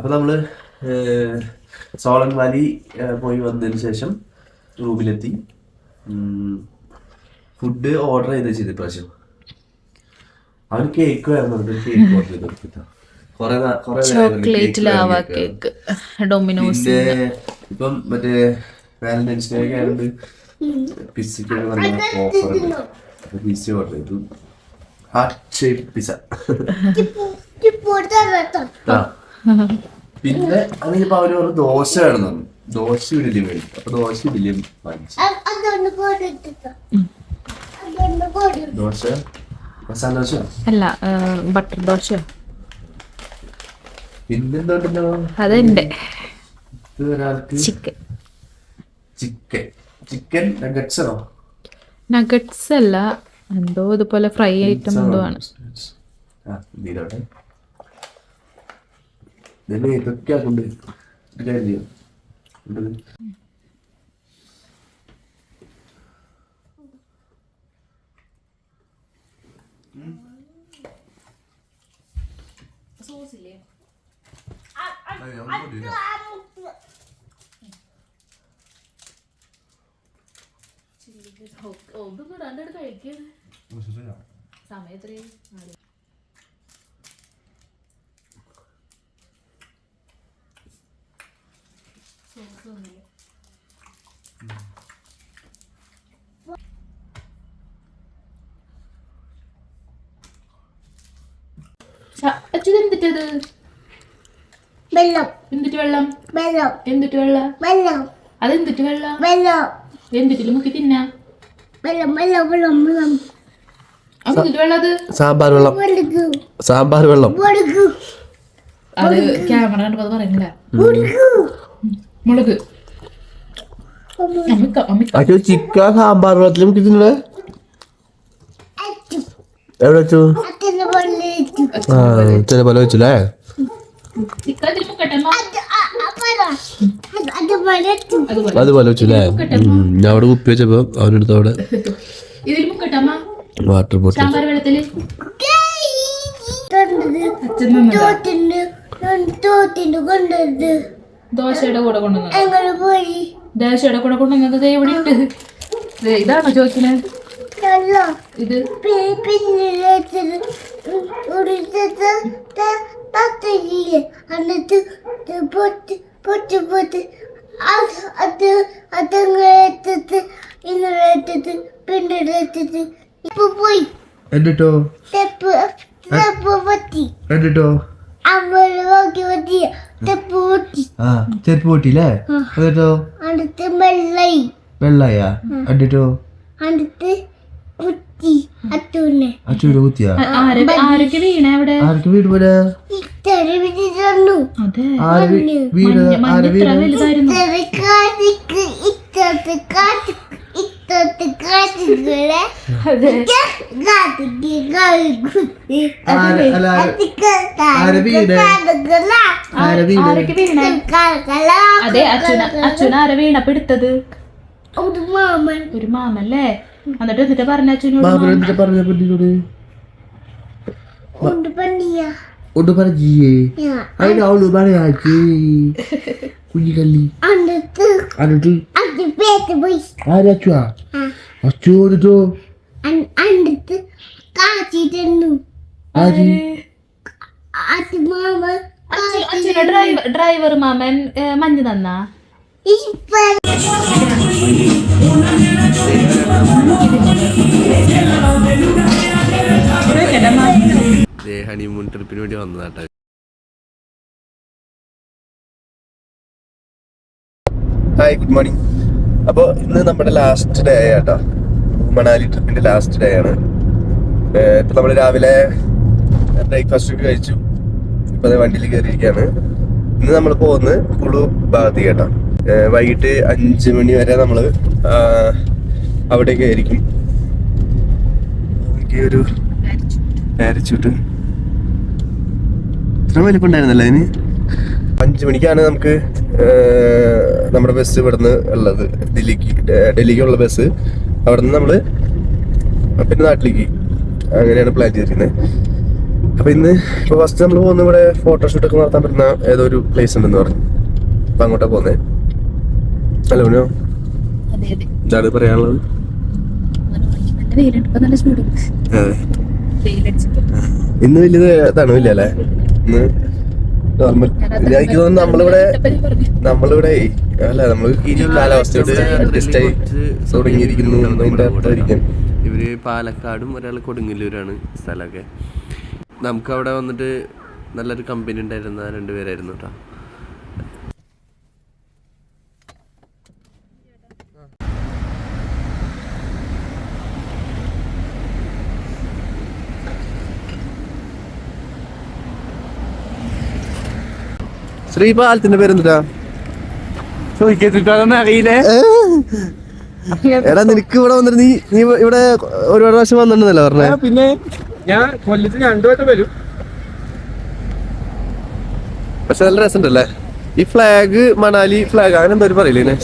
അപ്പൊ നമ്മൾ ഏർ, സോളൻ വാലി പോയി വന്നതിന് ശേഷം റൂമിലെത്തി. ഫുഡ് ഓർഡർ ചെയ്ത് ചെയ്ത് ഇപ്രാവശ്യം. അവന് കേക്ക് വേണം കേക്ക് ഓർഡർ ചെയ്ത് കൊടുത്തിട്ടാ. ചോക്ലേറ്റ് ലാവ കേക്ക് ഡൊമിനോസ് ഇപ്പം മറ്റേ വാലന്റൈൻസ് ഡേ ഒക്കെ ആയതുകൊണ്ട് പിസയ്ക്ക് നല്ല ഓഫർ ഉണ്ട്. പിസ ഓർഡർ ചെയ്തു. ഹാർട്ട് ഷേപ്പ് പിസ്സ പിന്നെ അതിപ്പോ അവർ പറഞ്ഞു ദോശ വേണം. ദോശ വലിയ മേടിക്കും അപ്പൊ ദോശ വലിയ വാങ്ങിച്ചു. ദോശ? മസാല ദോശ? അല്ല ബട്ടർ ദോശ. പിന്നെന്തുണ്ടല്ലോ അതെന്റെ ചിക്കൻ. ചിക്കൻ. ചിക്കൻ നഗറ്റ്സ് ആണോ? നഗറ്റ്സ് അല്ല എന്തോ ഇതുപോലെ ഫ്രൈ ഐറ്റം എന്തോ ആണ്? ആ, ഇതൊക്കെ കൊണ്ട് കാര്യം ചെയ്യ്. സമയത്രേ അയ്യോ, ഞാൻ കൊണ്ടില്ല. ഓ, ശരിയാ. അച്ഛൻ എന്തിട്ടത് വെള്ളം എന്തിട്ട് വെള്ളം. വെള്ളം എന്തിട്ട് വെള്ളം? വെള്ളം. അതെന്തിട്ട് വെള്ളം? വെള്ളം. എന്തിട്ടിൽ മുക്കി തിന്നാ? വെള്ളം വെള്ളം വെള്ളം വെള്ളം. സാമ്പാർ വെള്ളം. സാമ്പാർ വെള്ളം. അത് ക്യാമറ കണ്ടപ്പോ അത് പറയുന്നില്ല മുളക്. ചിക്കൻ സാമ്പാർ വെള്ളത്തിൽ മുക്കി തിന്നേ എവിടെ വെച്ചു. ചില പോലെ വെച്ചില്ലേ? ചിക്കൻ അതുപോലെ വെച്ചല്ലേ ഞാൻ അവിടെ കുപ്പി വെച്ചപ്പോ അവനടുത്ത് അവിടെ വാട്ടർ ബോട്ടിൽ. ദോശയുടെ കൂടെ പോയി ദോശയുടെ കൂടെ കൊണ്ടുവന്നത് ദേ ഇവിടെ ഇട്ട് ഇതാണോ ഇത്. പൊട്ട് പൊട്ടി. അത് അത് അത് അതങ്ങളെത്തത് ഇന്നലെത്തത് പിന്നിലെത്തത് ഇപ്പൊ പോയി. എന്നിട്ടോ തെപ്പ് തെപ്പ് പൊട്ടി. എന്നിട്ടോ പൊട്ടി. ചെരുപ്പ് പൊട്ടിയില്ലേ? എന്നിട്ടോ അടുത്ത് വെള്ളയി. വെള്ളായ? എന്നിട്ടോ അടുത്ത് കുത്തി അച്ഛന്റെ കുത്തിയാ? ആരൊക്കെ വീണ അവിടെ? വീട് പോലെ? അതെ അച്ഛന അച്ഛന ആരെ വീണപ്പ എടുത്തത്? ഒരു മാമൻ. ഒരു മാമല്ലേ? എന്നിട്ട് എന്നിട്ട് പറഞ്ഞ അച്ഛനോട്? ബാബു എന്നിട്ട് പറഞ്ഞ പെണ്ണിനോട്? ഒന്ന് പറഞ്ഞിയേ അതിന് അവൾ പറയാച്ചി. കുഞ്ഞിക്കല്ലി എന്നിട്ട് ആരച്ചുവാ അച്ചു മാമൻ അച്ഛന ഡ്രൈവർ മാമൻ മഞ്ഞ് തന്നാ? ഹണിമൂൺ ട്രിപ്പിന് വേണ്ടി വന്നതാട്ടെ. ഹായ് ഗുഡ് മോർണിംഗ് അപ്പോൾ ഇന്ന് നമ്മുടെ ലാസ്റ്റ് ഡേ ആട്ടോ മണാലി ട്രിപ്പിന്റെ ലാസ്റ്റ് ഡേ ആണ്. ഇപ്പം നമ്മൾ രാവിലെ ബ്രേക്ക്ഫാസ്റ്റ് ഒക്കെ കഴിച്ചു. ഇപ്പം വണ്ടിയിൽ കയറിയിരിക്കുകയാണ് ഇന്ന് നമ്മൾ പോകുന്നത് കുളു ഭാഗത്തേക്ക് കേട്ടോ. വൈകിട്ട് അഞ്ച് മണി വരെ നമ്മൾ അവിടെയൊക്കെ ആയിരിക്കും. ഒരു പാരച്യൂട്ട് ഇത്ര വലിപ്പുണ്ടായിരുന്നല്ലേ അതിന്? അഞ്ചു മണിക്കാണ് നമുക്ക് നമ്മുടെ ബസ് ഇവിടുന്ന് ഉള്ളത്. ഡൽഹിക്ക് ഡൽഹിക്കുള്ള ബസ് അവിടെ നമ്മൾ പിന്നെ നാട്ടിലേക്ക്. അങ്ങനെയാണ് പ്ലാൻ ചെയ്തിരിക്കുന്നത് അപ്പൊ ഇന്ന് ഇപ്പൊ ഫസ്റ്റ് നമ്മൾ പോകുന്ന ഇവിടെ ഫോട്ടോഷൂട്ടൊക്കെ നടത്താൻ പറ്റുന്ന ഏതോ ഒരു പ്ലേസ് ഉണ്ടെന്ന് പറഞ്ഞു. അപ്പൊ അങ്ങോട്ടാണ് പോകുന്നേ. അല്ല നോ അതെ അതെ. പറയാനുള്ളത്? ഇന്ന് വലിയ തണുവില്ല അല്ലേ? ഇന്ന് നോർമൽ എനിക്ക് തോന്നുന്നു നമ്മളിവിടെ നമ്മളിവിടെ അല്ല നമ്മൾ ഈ കാലാവസ്ഥയോട് അഡ്ജസ്റ്റ് ആയി തുടങ്ങിയിരിക്കുന്നു എന്നതിന്റെ അർത്ഥമായിരിക്കും ഇവർ പാലക്കാടും ഒരാൾ കൊടുങ്ങല്ലൂരാണ് സ്ഥലമൊക്കെ. നമുക്ക് അവിടെ വന്നിട്ട് നല്ലൊരു കമ്പനി ഉണ്ടായിരുന്ന രണ്ടുപേരായിരുന്നു കേട്ടോ. ശ്രീ പേരെന്താ പേരെന്താ അറിയില്ലേ? എടാ നിനക്ക് ഇവിടെ വന്നിട്ട് നീ നീ ഇവിടെ ഒരുപാട് പ്രാവശ്യം വന്നിട്ടുണ്ടല്ലോ പറഞ്ഞേ. പിന്നെ ഞാൻ കൊല്ലത്തിൽ രണ്ടു വട്ടം വരും. പക്ഷെ നല്ല രസമുണ്ടല്ലേ? ഈ ഫ്ലാഗ് മണാലി ഫ്ലാഗ് അങ്ങനെ എന്തോ പറയില്ലേ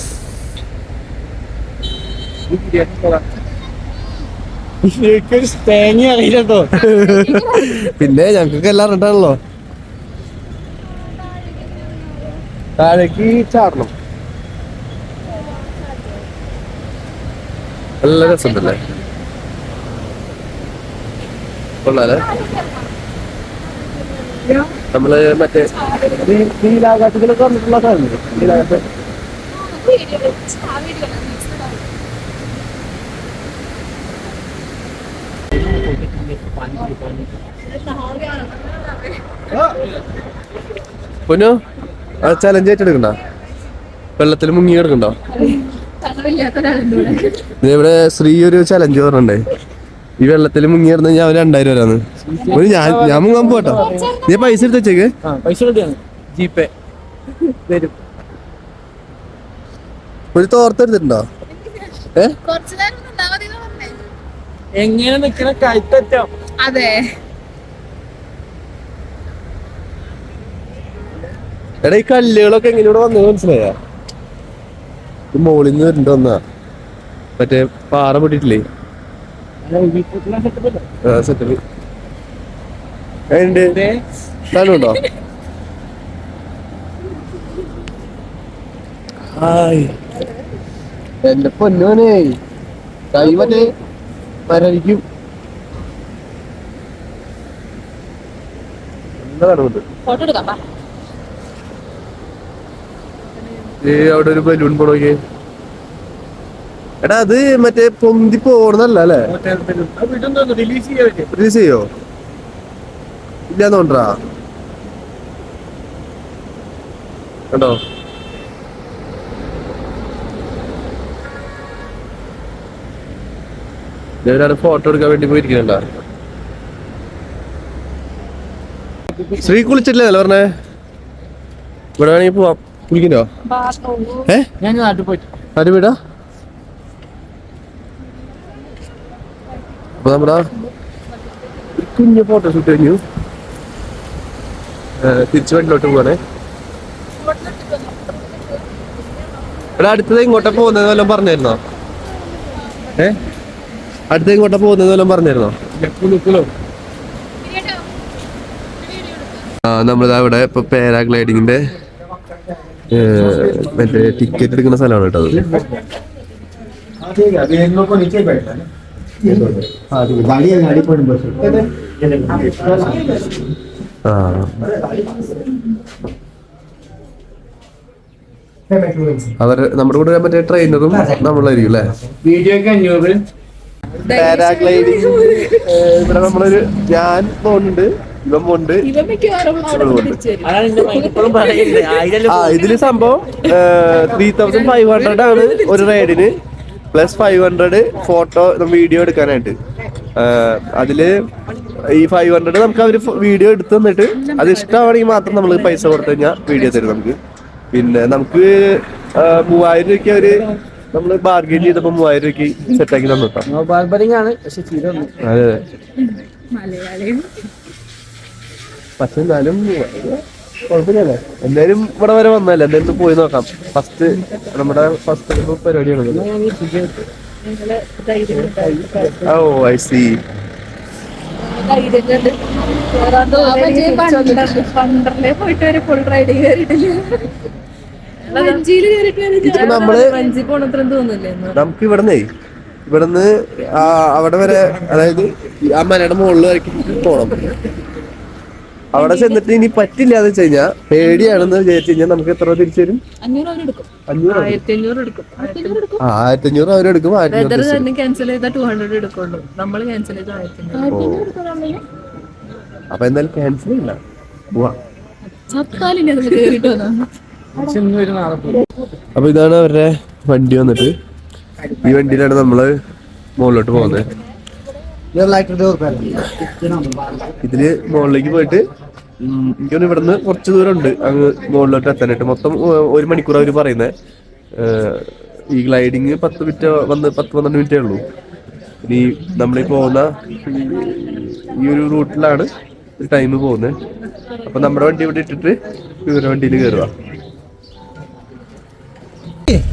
പിന്നെ ഞങ്ങൾക്കൊക്കെ എല്ലാം അറിഞ്ഞിട്ടാണല്ലോ. താഴേക്ക് ചാടണം. നല്ല രസമുണ്ടല്ലേ? കൊള്ളാലേ. നമ്മൾ മറ്റേ നീലാകാശത്തിലൊക്കെ വന്നിട്ടുള്ള സാധനം നീലാകാശം. പൊന്നു? ചലഞ്ച് ഏറ്റെടുക്കണ്ട? വെള്ളത്തിൽ മുങ്ങി കിടക്കണ്ടോ? ഇവിടെ ശ്രീ ഒരു ചലഞ്ച് പറഞ്ഞേ ഈ വെള്ളത്തിൽ മുങ്ങി കിടന്ന് ഞാൻ രണ്ടായിരം വരാന്ന് ഒരു ഞാൻ ഞാൻ മുങ്ങാൻ പോട്ടോ നീ പൈസ എടുത്ത് വെച്ചേക്ക്. ആ പൈസ റെഡിയാണ് ജി പേ വരും. ഒരു തോർത്തെടുത്തിട്ടുണ്ടോ ഏ. എങ്ങനെ നിക്കണ? കൈത്തറ്റം അതെ. എടാ ഈ കല്ലുകളൊക്കെ എങ്ങനെ ഇവിടെ വന്നത് മനസ്സിലായ മോളിൽ നിന്ന് വരണ്ട വന്നാ. മറ്റേ പാറ പൊട്ടിട്ടില്ലേ സെറ്റപ്പ് ഉണ്ട് സ്ഥലമുണ്ടോ ഹായ്. എന്റെ പൊന്നോനെ കൈ മറ്റേ മരവിക്കും എന്താ കാണുന്നുണ്ട് ഫോട്ടോ എടുക്കാം വാ. ഏ അവിടെ ഒരു ബലൂൺ പോണോക്കെ എടാ അത് മറ്റേ പൊന്തി പോണതല്ല അല്ലേ? റിലീസ് ചെയ്യോ? ഇല്ലാന്നോണ്ടാ കണ്ടോ? ഒരാൾ ഫോട്ടോ എടുക്കാൻ വേണ്ടി പോയിരിക്കുന്നുണ്ടാ? ശ്രീ കുളിച്ചിട്ടില്ല പറഞ്ഞേ. ഇവിടെ വേണമെങ്കിൽ പോവാം. കുളിക്കണ്ടോ ഏ? ഞാൻ നാട്ടിൽ പോയിട്ട് അപ്പൊ നമ്മുടെ കുഞ്ഞു ഫോട്ടോഷൂട്ട് കഴിഞ്ഞു. തിരിച്ചു വണ്ടിലോട്ട് പോവാണേ. എടാ അടുത്തത് ഇങ്ങോട്ടാ പോകുന്നത് വല്ലതും പറഞ്ഞായിരുന്നോ ഏ? അടുത്ത ഇങ്ങോട്ടാ പോകുന്നത് വല്ലതും പറഞ്ഞായിരുന്നോ നമ്മളിതാ ഇവിടെ ഇപ്പൊ പാരാഗ്ലൈഡിങ്ങിന്റെ മറ്റേ ടിക്കറ്റ് എടുക്കുന്ന സ്ഥലമാണ് കേട്ടോ അവർ നമ്മുടെ കൂടെ മറ്റേ ട്രെയിനറും നമ്മളായിരിക്കും അല്ലേ? വീഡിയോ ഇവിടെ നമ്മളൊരു ഞാൻ പോകുന്നുണ്ട് ഇവൻ ആ ഇതിൽ സംഭവം ത്രീ തൗസൻഡ് ഫൈവ് ഹൺഡ്രഡ് ആണ് ഒരു റൈഡിന് plus five hundred photo video എടുക്കാനായിട്ട്. അതിൽ ഈ ഫൈവ് ഹൺഡ്രഡ് നമുക്ക് അവർ വീഡിയോ എടുത്ത് തന്നിട്ട് അത് ഇഷ്ടമാണെങ്കിൽ മാത്രം നമ്മൾ പൈസ കൊടുത്തു കഴിഞ്ഞാൽ വീഡിയോ തരും നമുക്ക്. പിന്നെ നമുക്ക് മൂവായിരം രൂപയ്ക്ക് അവർ നമ്മൾ ബാർഗെയിൻ ചെയ്തപ്പോ മൂവായിരം രൂപയ്ക്ക് സെറ്റാക്കി തന്നു ബാർബറിംഗ് ആണ് പക്ഷെ അതെ. മലയാളിയും പക്ഷെ എന്നാലും കുഴപ്പമില്ലല്ലേ. എന്തായാലും ഇവിടെ വരെ വന്നല്ലേ എന്തായാലും പോയി നോക്കാം. ഫസ്റ്റ് നമ്മുടെ ഫസ്റ്റ് പരിപാടിയാണ് ഓ ഐ സി പോയിട്ട് വരെ ഫുൾ കയറിയിട്ടില്ല നമ്മൾ നമുക്ക് ഇവിടുന്ന് ഇവിടുന്ന് അവിടെ വരെ അതായത് ആ മലയുടെ മുകളിൽ വരയ്ക്ക് പോണം. അവിടെ ചെന്നിട്ട് ഇനി പറ്റില്ല എന്ന് വെച്ച് കഴിഞ്ഞാൽ പേടിയാണെന്ന് വിചാരിച്ചു കഴിഞ്ഞാൽ നമുക്ക് എത്ര രൂപ തിരിച്ചു തരും അഞ്ഞൂറ് എടുക്കും. ആയിരത്തി അഞ്ഞൂറ് എടുക്കും. എടുക്കും. അവരെടുക്കും ആയിരത്തി തന്നെ ക്യാൻസൽ ചെയ്താൽ ടു ഹൺഡ്രഡ് എടുക്കുള്ളൂ. നമ്മൾ ക്യാൻസൽ ചെയ്ത ആയിരത്തി അപ്പൊ എന്തായാലും ക്യാൻസൽ ചെയ്യില്ല പോവാ. അപ്പൊ ഇതാണ് അവരുടെ വണ്ടി വന്നിട്ട്. ഈ വണ്ടിയിലാണ് നമ്മൾ മുകളിലോട്ട് പോകുന്നത്. ഇതിൽ മുകളിലേക്ക് പോയിട്ട് ഉം, എനിക്ക് തോന്നുന്നു ഇവിടുന്ന് കുറച്ച് ദൂരം ഉണ്ട് അങ്ങ് മുകളിലോട്ട് എത്താനായിട്ട്. മൊത്തം ഒരു മണിക്കൂർ അവർ പറയുന്നത് ഈ ഗ്ലൈഡിങ് പത്ത് മിനിറ്റ് വന്ന് പത്ത് പന്ത്രണ്ട് മിനിറ്റേ ഉള്ളൂ. ഇനി നമ്മളീ പോകുന്ന ഈ ഒരു റൂട്ടിലാണ് ടൈം പോകുന്നത് അപ്പൊ നമ്മുടെ വണ്ടി ഇവിടെ ഇട്ടിട്ട് ഇവരുടെ വണ്ടിയിൽ കയറുക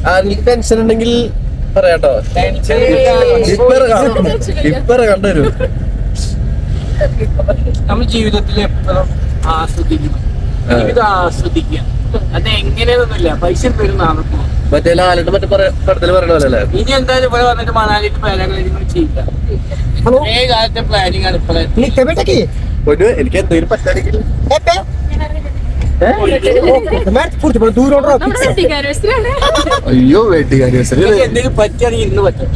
ആരെങ്കിലും ടെൻഷൻ ഉണ്ടെങ്കിൽ പറയാട്ടോ ഇപ്പറ കണ്ടുവരും നമ്മൾ ജീവിതത്തിൽ എപ്പോഴും ആസ്വദിക്കണം. ജീവിതം ആസ്വദിക്കുക. അത് എങ്ങനെയൊന്നുമില്ല പൈസ വരും നാളെ പോകും മറ്റേ ലാലിട്ട് മറ്റേ പടത്തിൽ പറയണ പോലെ അല്ലേ? ഇനി എന്തായാലും ഇവിടെ വന്നിട്ട് മണാലിക്ക് പാരാഗ്ലൈഡിങ് ചെയ്യില്ല കുറേ കാലത്തെ പ്ലാനിങ് ആണ് ഇപ്പോഴേ ഒരു എനിക്ക് എന്തെങ്കിലും പറ്റാണെങ്കിൽ അയ്യോ വെഡിങ് ആനിവേഴ്സറി എനിക്ക് എന്തെങ്കിലും പറ്റുകയാണെങ്കിൽ ഇന്ന് പറ്റും.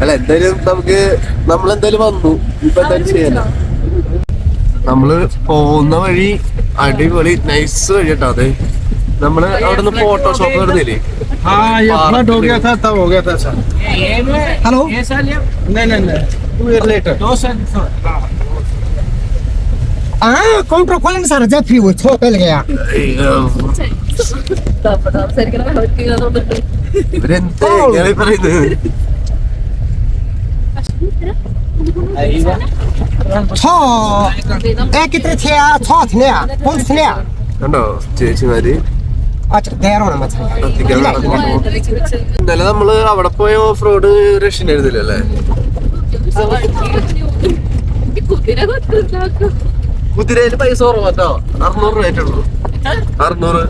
അല്ല എന്തായാലും നമുക്ക് നമ്മൾ എന്തായാലും വന്നു. ഇപ്പൊ എന്തായാലും ചെയ്യാനോ നമ്മള് പോകുന്ന വഴി അടിപൊളി നൈസ് വഴി കേട്ടോ അത് നമ്മള് അവിടെ നിന്ന് ഫോട്ടോഷോപ്പ് വരുന്നില്ലേ हाँ ये फ्लड हो गया था तब हो गया था सर हेलो ये साल या नहीं नहीं नहीं टू ईयर लेटर दो साल before. हाँ काउंटर खोलेंगे सर जब फ्री हुई थोक पहले गया സംസാരിക്കണം തോന്നിട്ട് ഇവരെന്താ ഇങ്ങനെ പറയുന്നത് ছ ഏക്കിത്തിരി ഛ ഛ സ്നേഹ പൂഞ്ച് സ്നേഹ കണ്ടോ? ചേച്ചിമാര്. ഇന്നലെ നമ്മൾ അവിടെ പോയ ഓഫ് റോഡ് രക്ഷൻ എഴുതില്ലല്ലേ കുതിരയിൽ പൈസ കുറവാട്ടോ അറുന്നൂറ് രൂപ ആയിട്ടുള്ളൂ. അറുന്നൂറ്.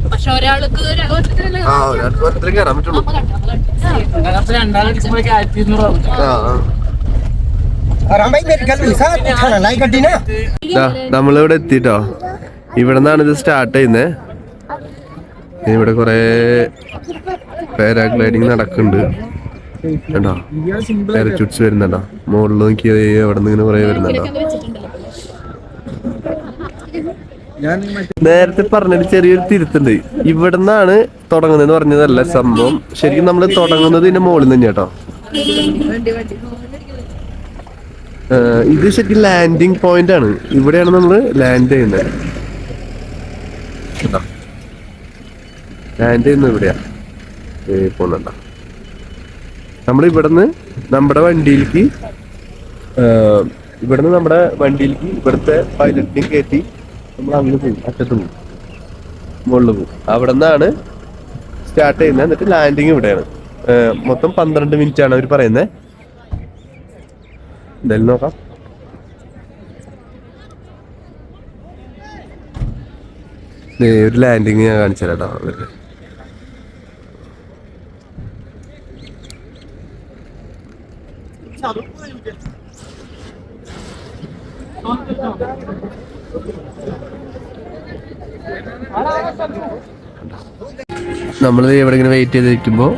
ആ ഒരാൾക്ക് ഓരോരുത്തരും കയറാൻ പറ്റുള്ളൂ. ആ. നമ്മളിവിടെ എത്തിട്ടോ. ഇവിടെ നിന്നാണ് ഇത് സ്റ്റാർട്ട് ചെയ്യുന്നത് ഇവിടെ കുറെ പാരാഗ്ലൈഡിങ് നടക്കുന്നുണ്ട്. കേട്ടോ പാരച്യൂട്ട്സ് വരുന്നുണ്ടോ? മുകളിൽ നോക്കി അവിടെ നിന്ന് ഇങ്ങനെ കൊറേ വരുന്നുണ്ടോ? നേരത്തെ പറഞ്ഞൊരു ചെറിയൊരു തിരുത്തുണ്ട്. ഇവിടെ നിന്നാണ് തുടങ്ങുന്നത് പറഞ്ഞതല്ല സംഭവം. ശരിക്കും നമ്മൾ തുടങ്ങുന്നത് ഇതിന്റെ മുകളിൽ നിന്ന് കേട്ടോ ഇത് ശരിക്കും ലാൻഡിങ് പോയിന്റ് ആണ്. ഇവിടെയാണ് നമ്മൾ ലാൻഡ് ചെയ്യുന്നത്. ലാൻഡ് ചെയ്യുന്നത് ഇവിടെയാ. പോണണ്ട നമ്മൾ ഇവിടുന്ന് നമ്മുടെ വണ്ടിയിലേക്ക് ഇവിടുന്ന് നമ്മുടെ വണ്ടിയിലേക്ക് ഇവിടുത്തെ പൈലറ്റിനും കയറ്റി നമ്മൾ അങ്ങനെ പോകും അറ്റത്ത് പോകും മുകളിൽ പോകും അവിടെ നിന്നാണ് സ്റ്റാർട്ട് ചെയ്യുന്നത്. എന്നിട്ട് ലാൻഡിങ് ഇവിടെയാണ്. മൊത്തം പന്ത്രണ്ട് മിനിറ്റ് ആണ് അവർ പറയുന്നത് എന്തായാലും നോക്കാം ഒരു ലാൻഡിങ് ഞാൻ കാണിച്ചു തരാം കേട്ടോ നമ്മൾ ഇവിടെ ഇങ്ങനെ വെയിറ്റ് ചെയ്തിരിക്കുമ്പോൾ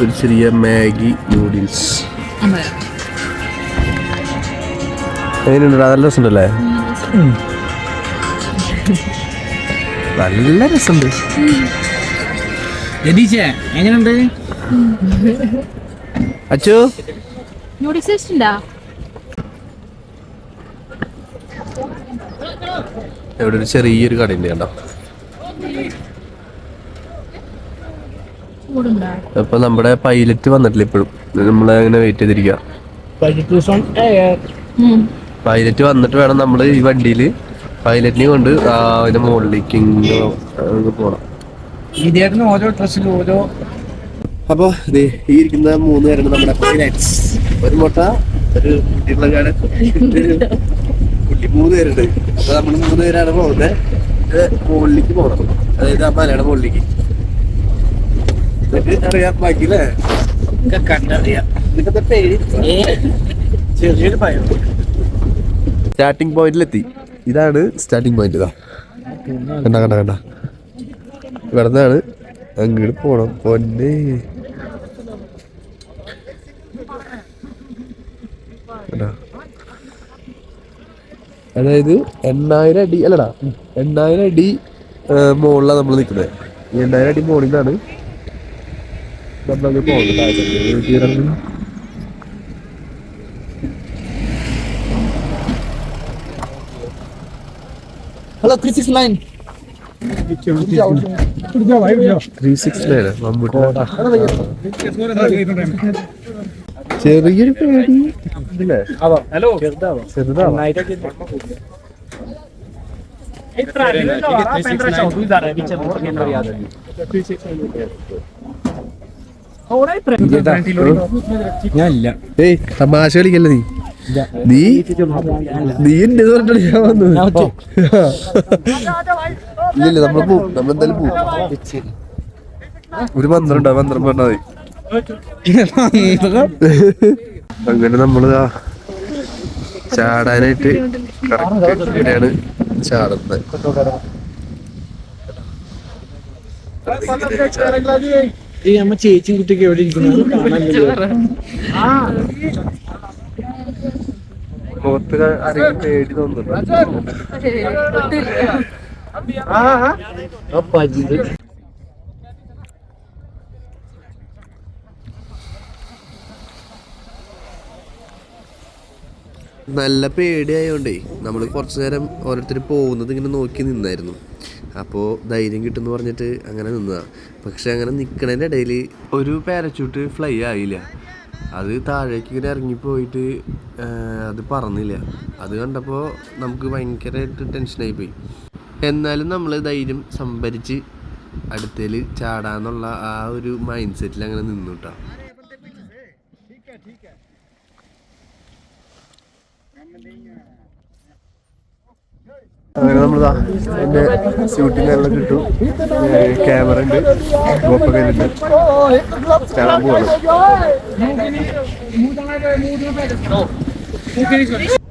ഒരു ചെറിയ മാഗി നൂഡിൽസ് എങ്ങനെയുണ്ട് നല്ല രസമുണ്ടല്ലേ? നല്ല രസമുണ്ട്. രതീഷേ എങ്ങനെയുണ്ട്? അച്ചു? ഇവിടെ ഒരു ചെറിയൊരു കടയുണ്ട് കണ്ടോ? അപ്പൊ നമ്മുടെ പൈലറ്റ് വന്നിട്ടില്ല ഇപ്പോഴും. നമ്മളെ അങ്ങനെ വെയിറ്റ് ചെയ്തിരിക്കുക പൈലറ്റ് വന്നിട്ട് വേണം നമ്മൾ ഈ വണ്ടിയിൽ പൈലറ്റിനെ കൊണ്ട് അതിന്റെ മുകളിലേക്ക് പോണം. ഇതേക്കുന്ന ഓരോ ഡ്രസ്സിലും ഓരോ അപ്പൊ ദേ ഈ ഇരിക്കുന്ന മൂന്ന് പേരാണ് നമ്മുടെ പൈലറ്റ്സ് ഒരു മുട്ട ഒരു കുട്ടികളൊക്കെയാണ് കുട്ടി മൂന്ന് പേരുണ്ട്. അപ്പൊ നമ്മൾ മൂന്ന് പേരാണ് പോകുന്നത്. മുകളിലേക്ക് പോകണം അതായത് ആ മലയുടെ മുകളിലേക്ക്. എന്നിട്ട് അറിയാം ബാക്കി അല്ലേ ഒക്കെ കണ്ടറിയാം. എന്നിട്ട് പേര്? ചെറിയൊരു ഭയം. സ്റ്റാർട്ടിംഗ് പോയിന്റിലെത്തി ഇതാണ് സ്റ്റാർട്ടിംഗ് പോയിന്റ് ഇതാ. കണ്ട കണ്ട കണ്ട. ഇവിടെ നിന്നാണ് അങ്ങോട്ട് പോണം. പൊന്നെ? അതായത് എണ്ണായിരം അടി അല്ലടാ എണ്ണായിരം അടി മുകളിലാണ് നമ്മൾ നിൽക്കുന്നത് എണ്ണായിരം അടി മുകളിൽ നിന്നാണ് നമ്മളങ്ങ് പോകുന്നത് ത്രീ സിക്സ് നയൻ ചെറിയൊരു പേടി ഞാനില്ല ഏയ് തമാശ കളിക്കല്ലേ നീ? നീ നീ എന്റെ പറഞ്ഞിട്ട് ഞാൻ വന്നു ഇല്ല നമ്മൾ പോവും പോവും ഒരു പന്ത്രണ്ട് പന്ത്രണ്ട് മന്ത്രം പറഞ്ഞാൽ മതി. അങ്ങനെ നമ്മൾ ചാടാനായിട്ട് കറക്റ്റ് ഇവിടെയാണ് ചാടുന്നത്. ഈ അമ്മ ചേച്ചി കുട്ടിക്ക് എവിടെ ഇരിക്കുന്നു? മുഖത്ത് ആരെങ്കിലും പേടി തോന്നുന്നുണ്ടോ? നല്ല പേടിയായോണ്ടേ നമ്മൾ കുറച്ചു നേരം ഓരോരുത്തർ പോകുന്നത് ഇങ്ങനെ നോക്കി നിന്നായിരുന്നു. അപ്പോൾ ധൈര്യം കിട്ടുമെന്ന് പറഞ്ഞിട്ട് അങ്ങനെ നിന്നതാ. പക്ഷെ അങ്ങനെ നിൽക്കണതിന്റെ ഇടയിൽ ഒരു പാരച്യൂട്ട് ഫ്ലൈ ആയില്ല. അത് താഴേക്ക് ഇങ്ങനെ ഇറങ്ങിപ്പോയിട്ട് അത് പറഞ്ഞില്ല. അത് കണ്ടപ്പോൾ നമുക്ക് ഭയങ്കരമായിട്ട് ടെൻഷനായി പോയി. എന്നാലും നമ്മൾ ധൈര്യം സംഭരിച്ച് അടുത്തേൽ ചാടാന്നുള്ള ആ ഒരു മൈൻഡ് സെറ്റിൽ അങ്ങനെ നിന്നു കേട്ടോ അങ്ങനെ നമ്മൾ എന്റെ എല്ലാം കിട്ടും ക്യാമറ ഉണ്ട് ഗോപ്പ കയ്യിലുണ്ട് ചാടാൻ പോവാണ്. Okay, good.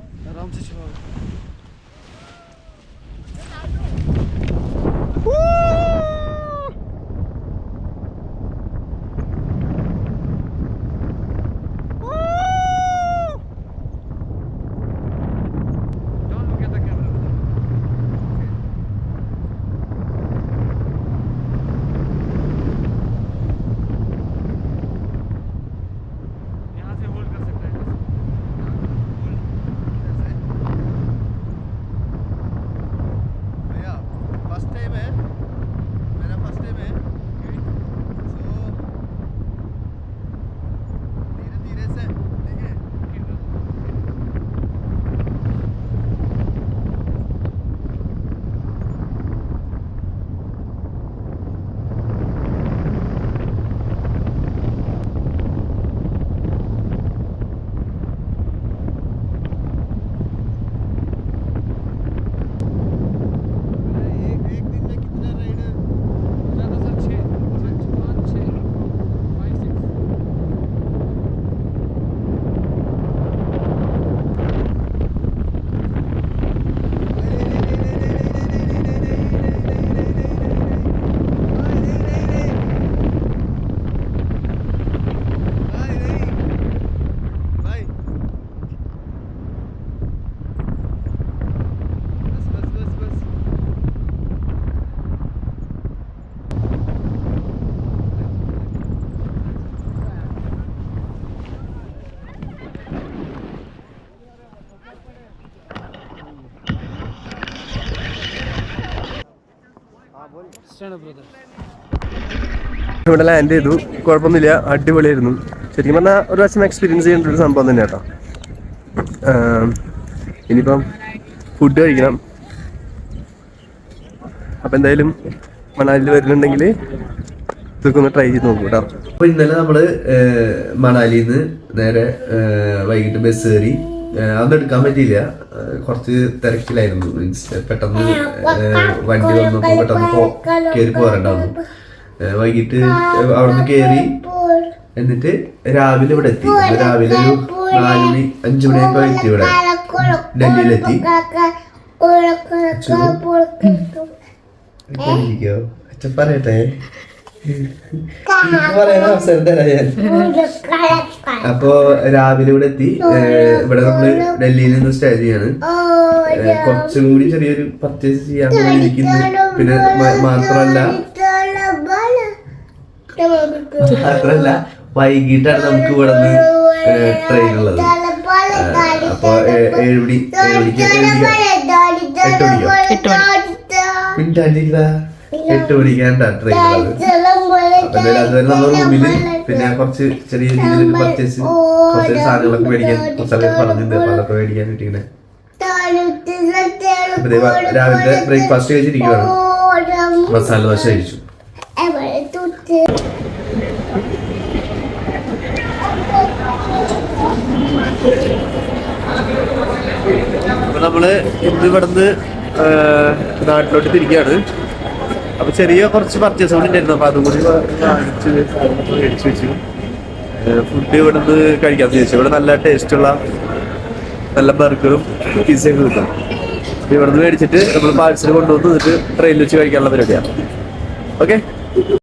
ഇവിടെ ലാൻഡ് ചെയ്തു. കുഴപ്പമൊന്നുമില്ല. അടിപൊളിയായിരുന്നു. ശരിക്കും പറഞ്ഞാൽ ഒരു പ്രാവശ്യം എക്സ്പീരിയൻസ് ചെയ്യേണ്ട ഒരു സംഭവം തന്നെ കേട്ടോ. ഇനിയിപ്പം ഫുഡ് കഴിക്കണം. അപ്പം എന്തായാലും മണാലിയിൽ വരുന്നുണ്ടെങ്കിൽ ഇതൊക്കെ ഒന്ന് ട്രൈ ചെയ്ത് നോക്കൂ കേട്ടോ. അപ്പോൾ ഇന്നലെ നമ്മൾ മണാലിയിൽ നിന്ന് നേരെ വൈകിട്ട് ബസ് കയറി. എടുക്കാൻ പറ്റിയില്ല. കുറച്ച് തിരക്കിലായിരുന്നു. മീൻസ് പെട്ടെന്ന് വണ്ടി വന്നപ്പോ പെട്ടെന്ന് കയറി പോകാറുണ്ടാവും വൈകിട്ട് അവിടെ അവിടുന്ന് കയറി എന്നിട്ട് രാവിലെ ഇവിടെ എത്തി. രാവിലെ ഒരു നാല് മണി അഞ്ചു മണിയൊക്കെ എത്തി ഇവിടെ. ഡൽഹിയിലെത്തി. പറയട്ടെ. ഞാൻ അപ്പോ രാവിലെ ഇവിടെ എത്തി ഇവിടെ നമ്മൾ ഡൽഹിയിൽ നിന്ന് സ്റ്റേ ചെയ്യാണ് കുറച്ചും കൂടി ചെറിയൊരു പർച്ചേസ് ചെയ്യാൻ ഇരിക്കുന്നു പിന്നെ മാത്രല്ല മാത്രമല്ല മാത്രമല്ല വൈകിട്ടാണ് നമുക്ക് ഇവിടെ നിന്ന് ട്രെയിൻ ഉള്ളത് അപ്പൊ ഏഴുമണി ഏഴ് മണി ഏഴ് മണിക്ക് എട്ട് മണിക്കോ മിനിറ്റാണ്ടില്ല എട്ട് മണിക്കാണ് ട്രെയിൻ അതുവരെ നമ്മൾ പിന്നെ കുറച്ച് ചെറിയ രീതിയിൽ പർച്ചേസ് കുറച്ച് സാധനങ്ങളൊക്കെ മേടിക്കാൻ കുറച്ച് പറഞ്ഞിട്ടുണ്ട്. അപ്പൊ അതൊക്കെ മേടിക്കാൻ അപ്പൊ രാവിലത്തെ ബ്രേക്ക്ഫാസ്റ്റ് കഴിച്ചിരിക്കുകയാണ് മസാല ദോശ കഴിച്ചു. അപ്പൊ നമ്മൾ ഇന്ന് ഇവിടുന്ന് നാട്ടിലോട്ട് തിരിക്കുകയാണ് അപ്പൊ ചെറിയ കുറച്ച് പർച്ചേസ് കൂടി ഉണ്ടായിരുന്നു. അപ്പൊ അതും കൂടി വാങ്ങിച്ച് മേടിച്ച് വെച്ചു. ഫുഡ് ഇവിടെ നിന്ന് കഴിക്കാൻ ചോദിച്ചു ഇവിടെ നല്ല ടേസ്റ്റുള്ള നല്ല ബർഗറും പിസയൊക്കെ കിട്ടും. അപ്പൊ നിന്ന് മേടിച്ചിട്ട് നമ്മൾ പാഴ്സൽ കൊണ്ടുവന്ന് എന്നിട്ട് ട്രെയിനിൽ വെച്ച് കഴിക്കാനുള്ള പരിപാടിയാണ്. ഓക്കെ